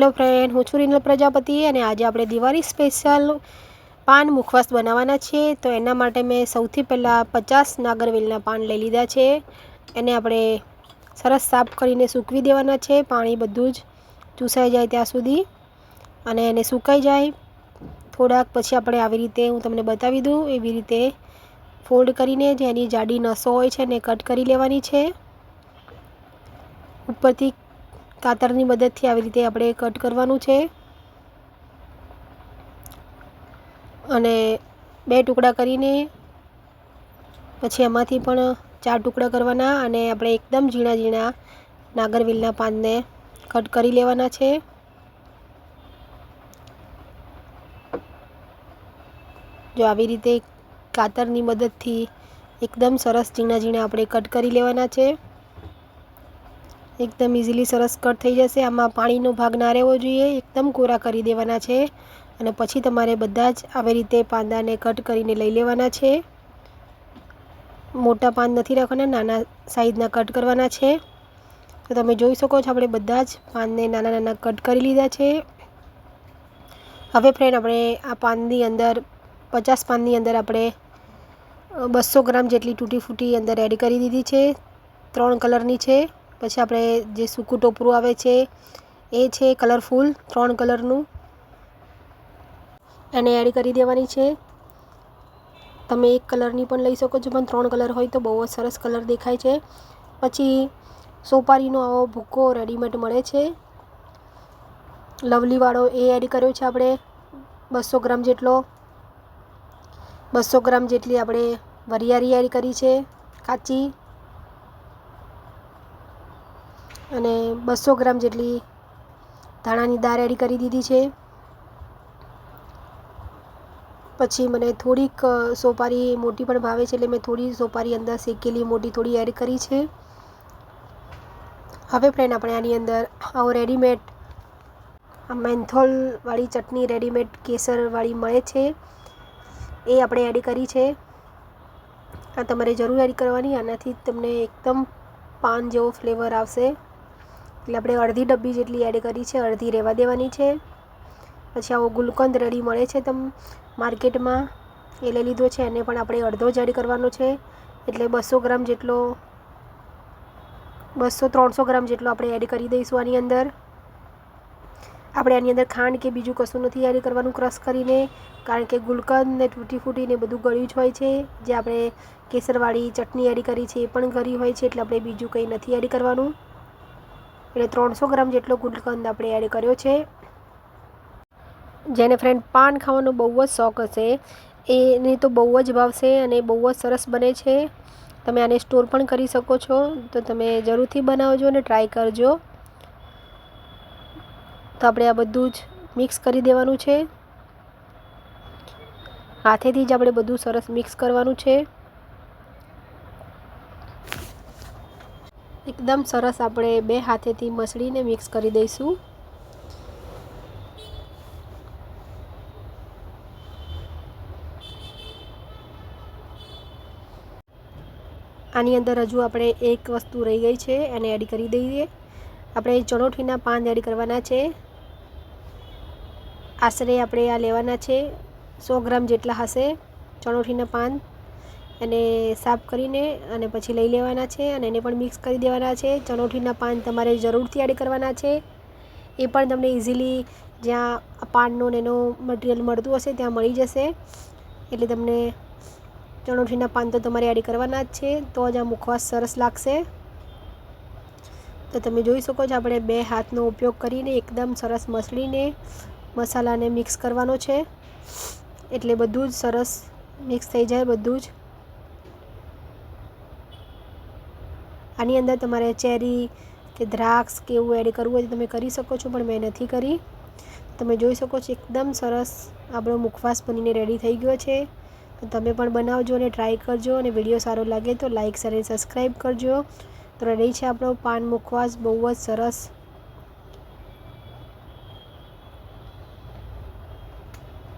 Hello friend હું છું રીનલ પ્રજાપતિ અને આજે આપણે દિવાળી સ્પેશિયલ પાન મુખવાસ બનાવવાના છે તો એના માટે મેં સૌથી પહેલાં પચાસ નાગરવેલના પાન લઈ લીધા છે. એને આપણે સરસ સાફ કરીને સૂકવી દેવાના છે. પાણી બધું જ ચૂસાઈ જાય ત્યાં સુધી અને એને સુકાઈ જાય. થોડાક પછી આપણે આવી રીતે હું તમને બતાવી દઉં, એવી રીતે ફોલ્ડ કરીને જે એની જાડી નસો હોય છે એને કટ કરી લેવાની છે. ઉપરથી કાતરની મદદથી આવી રીતે આપણે કટ કરવાનું છે. અને બે ટુકડા કરીને પછી એમાંથી પણ ચાર ટુકડા કરવાના અને આપણે એકદમ ઝીણા ઝીણા નાગરવેલના પાનને કટ કરી લેવાના છે. જો આવી રીતે કાતરની મદદથી એકદમ સરસ ઝીણા ઝીણા આપણે કટ કરી લેવાના છે. એકદમ ઇઝીલી સરસ કટ થઈ જશે. આમાં પાણીનો ભાગ ના રહેવો જોઈએ. એકદમ કોરા કરી દેવાના છે. અને પછી તમારે બધા જ આવી રીતે પાંદાને કટ કરીને લઈ લેવાના છે. મોટા પાન નથી રાખવાના, નાના સાઈઝના કટ કરવાના છે. તો તમે જોઈ શકો છો, આપણે બધા જ પાનને નાના નાના કટ કરી લીધા છે. હવે ફ્રેન્ડ આપણે આ પાનની અંદર, પચાસ પાનની અંદર આપણે બસો ગ્રામ જેટલી તૂટી ફૂટી અંદર એડ કરી દીધી છે. ત્રણ કલરની છે. પછી આપણે જે સૂકું ટોપરું આવે છે, એ છે કલરફુલ ત્રણ કલરનું એને એડ કરી દેવાની છે. તમે એક કલરની પણ લઈ શકો છો, પણ ત્રણ કલર હોય તો બહુ જ સરસ કલર દેખાય છે. પછી સોપારીનો આવો ભૂકો રેડીમેડ મળે છે. લવલીવાળો એ એડ કર્યો છે આપણે બસો ગ્રામ જેટલો. બસો ગ્રામ જેટલી આપણે વરિયાળી એડ કરી છે, કાચી. અને બસો ગ્રામ જેટલી ધાણાની દાળ એડ કરી દીધી છે. પછી મને થોડીક સોપારી મોટી પણ ભાવે છે એટલે મેં થોડી સોપારી અંદર શેકેલી, મોટી થોડી એડ કરી છે. હવે ફ્રેન્ડ આપણે આની અંદર આવો રેડીમેડ મેન્થોલવાળી ચટણી રેડીમેડ કેસરવાળી મળે છે. એ આપણે એડ કરી છે. આ તમારે જરૂર એડ કરવાની, આનાથી તમને એકદમ પાન જેવો ફ્લેવર આવશે. એટલે આપણે અડધી ડબ્બી જેટલી એડ કરી છે, અડધી રહેવા દેવાની છે. પછી આવો ગુલકંદ રેડી મળે છે તમ માર્કેટમાં. એ લઈ લીધો છે, એને પણ આપણે અડધો જ એડ કરવાનો છે. એટલે બસો ગ્રામ જેટલો, બસો ત્રણસો ગ્રામ જેટલો આપણે એડ કરી દઈશું આની અંદર. આપણે આની અંદર ખાંડ કે બીજું કશું નથી એડ કરવાનું ક્રશ કરીને, કારણ કે ગુલકંદ ને તૂટી ફૂટીને બધું ગળ્યું જ હોય છે. જે આપણે કેસરવાળી ચટણી એડ કરી છે એ પણ ગળી હોય છે, એટલે આપણે બીજું કંઈ નથી એડ કરવાનું. એટલે ત્રણસો ગ્રામ જેટલો ગુલકંદ આપણે એડ કર્યો છે. જેને ફ્રેન્ડ પાન ખાવાનો બહુ જ શોખ હશે. એને તો બહુ જ ભાવશે અને બહુ જ સરસ બને છે. તમે આને સ્ટોર પણ કરી શકો છો. તો તમે જરૂરથી બનાવજો અને ટ્રાય કરજો. તો આપણે આ બધું જ મિક્સ કરી દેવાનું છે. હાથેથી જ આપણે બધું સરસ મિક્સ કરવાનું છે. એકદમ સરસ આપણે બે હાથેથી મસળીને મિક્સ કરી દઈશું. આની અંદર હજુ આપણે એક વસ્તુ રહી ગઈ છે, એને એડ કરી દઈએ. આપણે ચણોઠીના પાન એડ કરવાના છે. આશરે આપણે આ લેવાના છે સો ગ્રામ જેટલા હશે ચણોઠીના પાન. એને સાફ કરીને અને પછી લઈ લેવાના છે અને એને પણ મિક્સ કરી દેવાના છે. ચણોઠીના પાન તમારે જરૂરથી એડ કરવાના છે. એ પણ તમને ઇઝીલી જ્યાં પાનનું એનો મટીરિયલ મળતું હશે ત્યાં મળી જશે. એટલે તમને ચણોઠીના પાન તો તમારે એડ કરવાના જ છે. તો જ આ મુખવાસ સરસ લાગશે. તો તમે જોઈ શકો છો આપણે બે હાથનો ઉપયોગ કરીને એકદમ સરસ મસળીને મસાલાને મિક્સ કરવાનો છે. એટલે બધું જ સરસ મિક્સ થઈ જાય બધું જ. આની અંદર તમારે ચેરી કે દ્રાક્ષ કે એવું એડ કરવું હોય તો તમે કરી શકો છો, પણ મેં નથી કરી. તમે જોઈ શકો છો એકદમ સરસ આપણો મુખવાસ બનીને રેડી થઈ ગયો છે. તો તમે પણ બનાવજો અને ટ્રાય કરજો અને વીડિયો સારો લાગે તો લાઇક શેર સબસ્ક્રાઈબ કરજો. તો રેડી છે આપણો પાન મુખવાસ, બહુ જ સરસ